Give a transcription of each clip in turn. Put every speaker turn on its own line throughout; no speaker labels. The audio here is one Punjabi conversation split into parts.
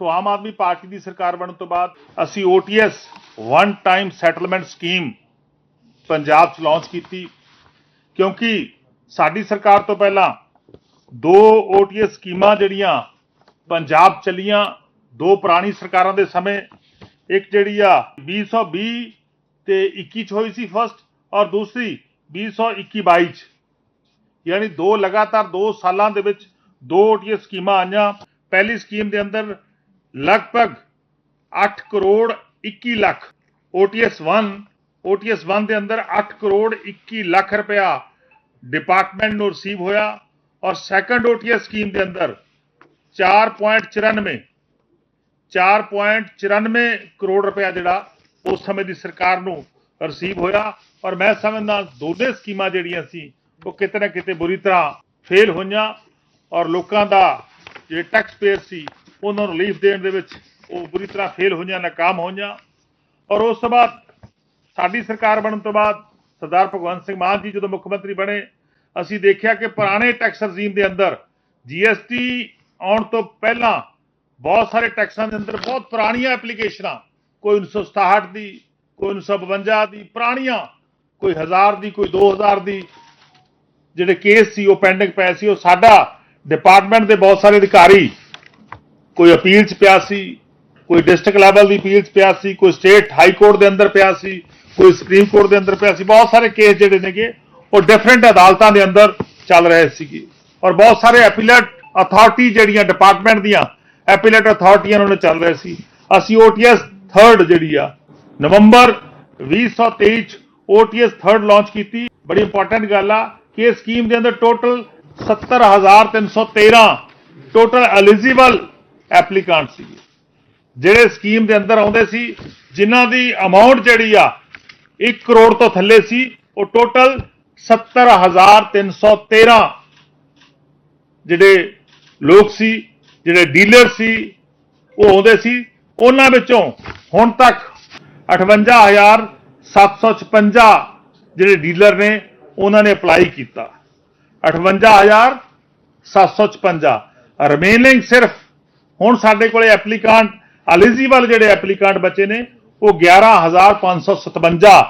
ਸੋ ਆਮ ਆਦਮੀ ਪਾਰਟੀ ਦੀ ਸਰਕਾਰ ਬਣਨ ਤੋਂ ਬਾਅਦ ਅਸੀਂ OTS one time settlement scheme Punjab 'ਚ ਲਾਂਚ ਕੀਤੀ, ਕਿਉਂਕਿ ਸਾਡੀ ਸਰਕਾਰ ਤੋਂ ਪਹਿਲਾਂ ਦੋ OTS ਸਕੀਮਾਂ ਜਿਹੜੀਆਂ ਪੰਜਾਬ ਚੱਲੀਆਂ, ਦੋ ਪੁਰਾਣੀ ਸਰਕਾਰਾਂ ਦੇ ਸਮੇਂ, ਇੱਕ ਜਿਹੜੀ ਆ 2020 ਤੇ 21 ਚ ਹੋਈ ਸੀ ਫਸਟ ਔਰ ਦੂਸਰੀ 2021 22 ਚ। ਯਾਨੀ ਦੋ ਲਗਾਤਾਰ ਦੋ ਸਾਲਾਂ ਦੇ ਵਿੱਚ ਦੋ OTS ਸਕੀਮਾਂ ਆਈਆਂ। ਪਹਿਲੀ ਸਕੀਮ ਦੇ ਅੰਦਰ ਲਗਭਗ 8 ਕਰੋੜ 21 ਲੱਖ OTS 1 OTS 1 ਦੇ ਅੰਦਰ 8 ਕਰੋੜ 21 ਲੱਖ ਰੁਪਇਆ ਡਿਪਾਰਟਮੈਂਟ ਨੂੰ ਰਿਸੀਵ ਹੋਇਆ ਔਰ ਸੈਕੰਡ OTS ਸਕੀਮ ਦੇ ਅੰਦਰ 4.94 4.94 ਕਰੋੜ ਰੁਪਇਆ ਜਿਹੜਾ ਉਸ ਸਮੇਂ ਦੀ ਸਰਕਾਰ ਨੂੰ ਰਿਸੀਵ ਹੋਇਆ ਔਰ ਮੈਂ ਸਮਝਦਾ ਦੋਨੇ ਸਕੀਮਾਂ ਜਿਹੜੀਆਂ ਸੀ ਉਹ ਕਿਤੇ ਨਾ ਕਿਤੇ ਬੁਰੀ ਤਰ੍ਹਾਂ ਫੇਲ ਹੋਈਆਂ ਔਰ ਲੋਕਾਂ ਦਾ ਜਿਹੜੇ ਟੈਕਸ ਪੇਅਰ ਸੀ ਉਹਨਾਂ ਨੂੰ ਰਿਲੀਫ ਦੇਣ ਦੇ ਵਿੱਚ ਉਹ ਬੁਰੀ ਤਰ੍ਹਾਂ ਫੇਲ ਹੋਈਆਂ, ਨਾਕਾਮ ਹੋਈਆਂ। ਔਰ ਉਸ ਤੋਂ ਬਾਅਦ ਸਾਡੀ ਸਰਕਾਰ ਬਣਨ ਤੋਂ ਬਾਅਦ ਸਰਦਾਰ ਭਗਵੰਤ ਸਿੰਘ ਮਾਨ ਜੀ ਜਦੋਂ ਮੁੱਖ ਮੰਤਰੀ ਬਣੇ, ਅਸੀਂ ਦੇਖਿਆ ਕਿ ਪੁਰਾਣੇ ਟੈਕਸ ਰਜੀਮ ਦੇ ਅੰਦਰ ਜੀਐਸਟੀ ਆਉਣ ਤੋਂ ਪਹਿਲਾਂ ਬਹੁਤ ਸਾਰੇ ਟੈਕਸਾਂ ਦੇ ਅੰਦਰ ਬਹੁਤ ਪੁਰਾਣੀਆਂ ਐਪਲੀਕੇਸ਼ਨਾਂ ਕੋਈ 1967 ਦੀ, ਕੋਈ 1952 ਦੀ, ਪੁਰਾਣੀਆਂ, ਕੋਈ 1000 ਦੀ, ਕੋਈ 2000 ਦੀ। ਜਿਹੜੇ ਕੇਸ ਸੀ, ਉਹ ਪੈਂਡਿੰਗ ਪਏ ਸੀ, ਉਹ ਸਾਡਾ ਡਿਪਾਰਟਮੈਂਟ ਦੇ ਬਹੁਤ ਸਾਰੇ ਅਧਿਕਾਰੀ ਕੋਈ ਅਪੀਲ 'ਚ ਪਿਆ ਸੀ, ਕੋਈ ਡਿਸਟ੍ਰਿਕਟ ਲੈਵਲ ਦੀ ਅਪੀਲ 'ਚ ਪਿਆ ਸੀ, ਕੋਈ ਸਟੇਟ ਹਾਈ ਕੋਰਟ ਦੇ ਅੰਦਰ ਪਿਆ ਸੀ, ਕੋਈ ਸੁਪਰੀਮ ਕੋਰਟ ਦੇ ਅੰਦਰ ਪਿਆ ਸੀ, ਬਹੁਤ ਸਾਰੇ ਕੇਸ ਜਿਹੜੇ ਨੇਗੇ, ਉਹ ਡਿਫਰੈਂਟ ਅਦਾਲਤਾਂ ਦੇ ਅੰਦਰ ਚੱਲ ਰਹੇ ਸੀਗੇ। ਔਰ ਬਹੁਤ ਸਾਰੇ ਐਪੀਲੇਟ ਅਥਾਰਟੀ ਜਿਹੜੀਆਂ ਡਿਪਾਰਟਮੈਂਟ ਦੀਆਂ ਐਪੀਲੇਟ ਅਥਾਰਟੀਆਂ ਉਹਨਾਂ ਚੱਲ ਰਹੇ ਸੀ। ਅਸੀਂ OTS 3rd ਜਿਹੜੀ ਆ, ਨਵੰਬਰ 2023 ਚ OTS 3rd ਲਾਂਚ ਕੀਤੀ। ਬੜੀ ਇੰਪੋਰਟੈਂਟ ਗੱਲ ਆ ਕਿ ਇਸ ਸਕੀਮ ਦੇ ਅੰਦਰ ਟੋਟਲ 70313 ਟੋਟਲ ਐਲੀਜੀਬਲ ਐਪਲੀਕੈਂਟ ਸੀਗੇ ਜਿਹੜੇ ਸਕੀਮ ਦੇ ਅੰਦਰ ਆਉਂਦੇ ਸੀ, ਜਿਨ੍ਹਾਂ ਦੀ ਅਮਾਉਂਟ ਜਿਹੜੀ ਆ 1 ਕਰੋੜ ਤੋਂ ਥੱਲੇ ਸੀ, ਉਹ ਟੋਟਲ 70313 ਜਿਹੜੇ ਲੋਕ ਸੀ, ਜਿਹੜੇ ਡੀਲਰ ਸੀ, ਉਹ ਆਉਂਦੇ ਸੀ। ਉਹਨਾਂ ਵਿੱਚੋਂ ਹੁਣ ਤੱਕ 58756 ਜਿਹੜੇ ਡੀਲਰ ਨੇ, ਉਹਨਾਂ ਨੇ ਅਪਲਾਈ ਕੀਤਾ। 58756 ਰਿਮੇਨਿੰਗ ਸਿਰਫ ਹੁਣ ਸਾਡੇ ਕੋਲੇ ਐਪਲੀਕੈਂਟ ਐਲੀਜੀਬਲ ਜਿਹੜੇ ਐਪਲੀਕੈਂਟ ਬਚੇ ਨੇ, ਉਹ 11557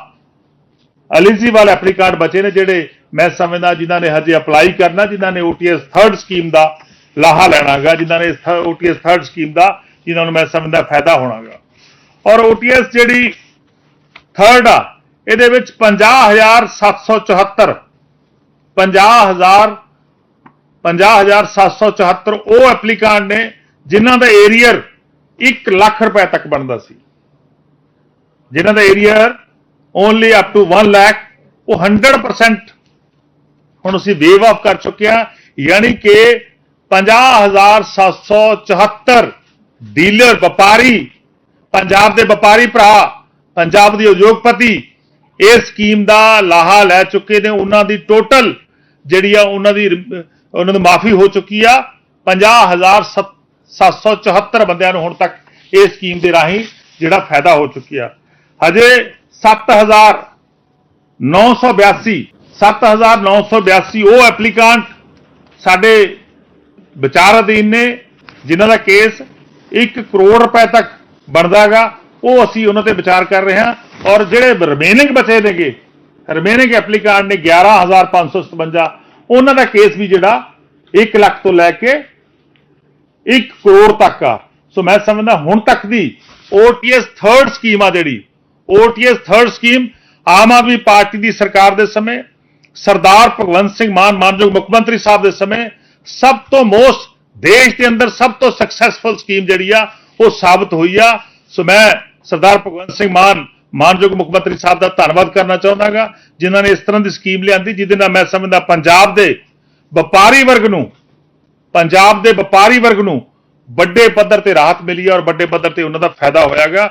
ਐਲੀਜੀਬਲ ਐਪਲੀਕੈਂਟ ਬਚੇ ਨੇ ਜਿਹੜੇ ਮੈਂ ਸਮਝਦਾ ਜਿਨ੍ਹਾਂ ਨੇ ਹਜੇ ਅਪਲਾਈ ਕਰਨਾ, ਜਿਨ੍ਹਾਂ ਨੇ OTS 3rd ਸਕੀਮ ਦਾ ਲਾਹਾ ਲੈਣਾਗਾ, ਜਿਨ੍ਹਾਂ ਨੇ ਇਸ th- OTS 3rd ਸਕੀਮ ਦਾ, ਜਿਨ੍ਹਾਂ ਨੂੰ ਮੈਂ ਸਮਝਦਾ ਫਾਇਦਾ ਹੋਣਾਗਾ। ਔਰ OTS ਜਿਹੜੀ 3rd ਆ, ਇਹਦੇ ਵਿੱਚ 50774 50000 50774 ਉਹ ਐਪਲੀਕੈਂਟ ਨੇ ਜਿਨ੍ਹਾਂ ਦਾ ਏਰੀਅਰ 1 ਲੱਖ ਰੁਪਏ ਤੱਕ ਬਣਦਾ ਸੀ। ਜਿਨ੍ਹਾਂ ਦਾ arrear only up to 1 lakh ਉਹ 100% ਹੁਣ ਅਸੀਂ ਵੇਵ ਆਫ ਕਰ ਚੁੱਕੇ ਯਾਨੀ ਕਿ 50774 ਡੀਲਰ ਵਪਾਰੀ, ਪੰਜਾਬ ਦੇ ਵਪਾਰੀ ਭਰਾ, ਪੰਜਾਬ ਦੇ ਉਦਯੋਗਪਤੀ ਇਸ ਸਕੀਮ ਦਾ ਲਾਹਾ ਲੈ ਚੁੱਕੇ ਨੇ। ਉਹਨਾਂ ਦੀ ਟੋਟਲ ਜਿਹੜੀ ਆ, ਉਹਨਾਂ ਦੀ, ਉਹਨਾਂ ਨੂੰ ਮਾਫੀ ਹੋ ਚੁੱਕੀ ਆ। 50774 ਬੰਦਿਆਂ ਨੂੰ ਹੁਣ ਤੱਕ ਇਸ ਸਕੀਮ ਦੇ ਰਾਹੀਂ ਜਿਹੜਾ ਫਾਇਦਾ ਹੋ ਚੁੱਕਿਆ ਹਜੇ 7982 7982 ਉਹ ਐਪਲੀਕੈਂਟ ਸਾਡੇ ਵਿਚਾਰ ਅਧੀਨ ਨੇ, ਜਿਨ੍ਹਾਂ ਦਾ ਕੇਸ 1 ਕਰੋੜ ਰੁਪਏ ਤੱਕ ਬਣਦਾਗਾ ਉਹ ਅਸੀਂ ਉਹਨਾਂ ਤੇ ਵਿਚਾਰ ਕਰ ਰਹੇ ਹਾਂ। ਔਰ ਜਿਹੜੇ ਰਿਮੇਨਿੰਗ ਬਚੇ ਨੇਗੇ ਰਿਮੇਨਿੰਗ ਐਪਲੀਕੈਂਟ ਨੇ 11557 ਉਹਨਾਂ ਦਾ ਕੇਸ ਵੀ ਜਿਹੜਾ 1 ਲੱਖ ਤੋਂ ਲੈ ਕੇ 1 ਕਰੋੜ ਤੱਕ ਆ। ਸੋ ਮੈਂ ਸਮਝਦਾ ਹੁਣ ਤੱਕ ਦੀ OTS ਥਰਡ ਸਕੀਮ ਆ ਜਿਹੜੀ। OTS third scheme Aam Aadmi party ਦੀ ਸਰਕਾਰ ਦੇ ਸਮੇਂ, ਸਰਦਾਰ ਭਗਵੰਤ ਸਿੰਘ ਮਾਨ ਮਾਨਯੋਗ ਮੁੱਖ ਮੰਤਰੀ ਸਾਹਿਬ ਦੇ ਸਮੇਂ, ਸਭ ਤੋਂ ਮੋਸਟ ਦੇਸ਼ ਦੇ ਅੰਦਰ ਸਭ ਤੋਂ ਸਕਸੈਸਫੁਲ ਸਕੀਮ ਜਿਹੜੀ ਆ, ਉਹ ਸਾਬਤ ਹੋਈ ਆ। ਸੋ ਮੈਂ ਸਰਦਾਰ ਭਗਵੰਤ ਸਿੰਘ ਮਾਨ ਮਾਨਯੋਗ ਮੁੱਖ ਮੰਤਰੀ ਸਾਹਿਬ ਦਾ ਧੰਨਵਾਦ ਕਰਨਾ ਚਾਹੁੰਦਾਗਾ, ਜਿਨ੍ਹਾਂ ਨੇ ਇਸ ਤਰ੍ਹਾਂ ਦੀ ਸਕੀਮ ਲਿਆਂਦੀ, ਜਿਹਦੇ ਨਾਲ ਮੈਂ ਸਮਝਦਾ ਪੰਜਾਬ ਦੇ ਵਪਾਰੀ ਵਰਗ ਨੂੰ ਪੰਜਾਬ ਦੇ ਵਪਾਰੀ ਵਰਗ ਨੂੰ ਵੱਡੇ ਪੱਧਰ ਤੇ ਰਾਹਤ ਮਿਲੀ ਹੈ ਔਰ ਵੱਡੇ ਪੱਧਰ ਤੇ ਉਹਨਾਂ ਦਾ ਫਾਇਦਾ ਹੋਇਆਗਾ।